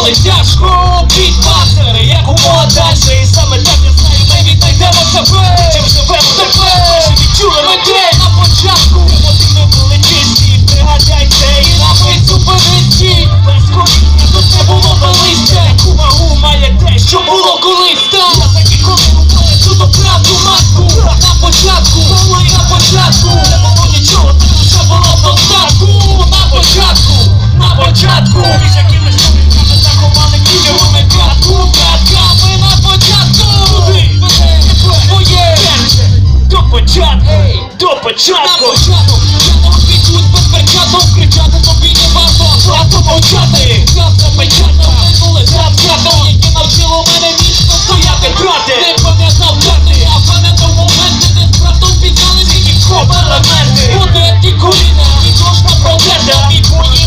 початку Бітмастери, як умова далі І саме так я знаю, ми віднайдемо тебе Чим живемо тепер Чи відчули ми день на початку? Мотиви були чисті, пригадяйте І на ми суперечі Без колісні тут не було колись Яку вагу має те, що було колись Так, я такі коли рукою чудо правду матку. На початку, коли на початку. Не було нічого, це лише було достатку На початку, на початку Часно, часно, часно відвідують безперчатно Кричати тобі не варто, варто мовчати Нас не печатно минуле завзято стояти, брати Не пам'ятав карти, а мене до моменту Не справдом піддали тільки коп елементи Буде і коліна, і кожна протеза І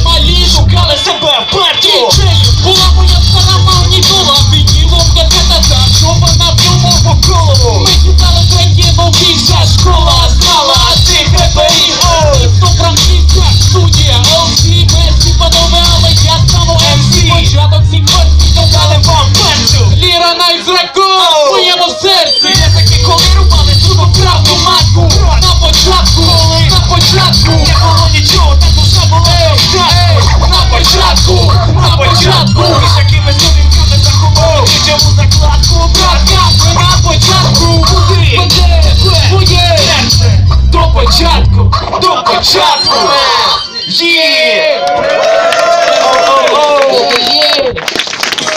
малі шукали себе в партію Діджею була моя стара магнітола Вінілом катета, шоба на ньому по Ми дістали треки нових школа lives like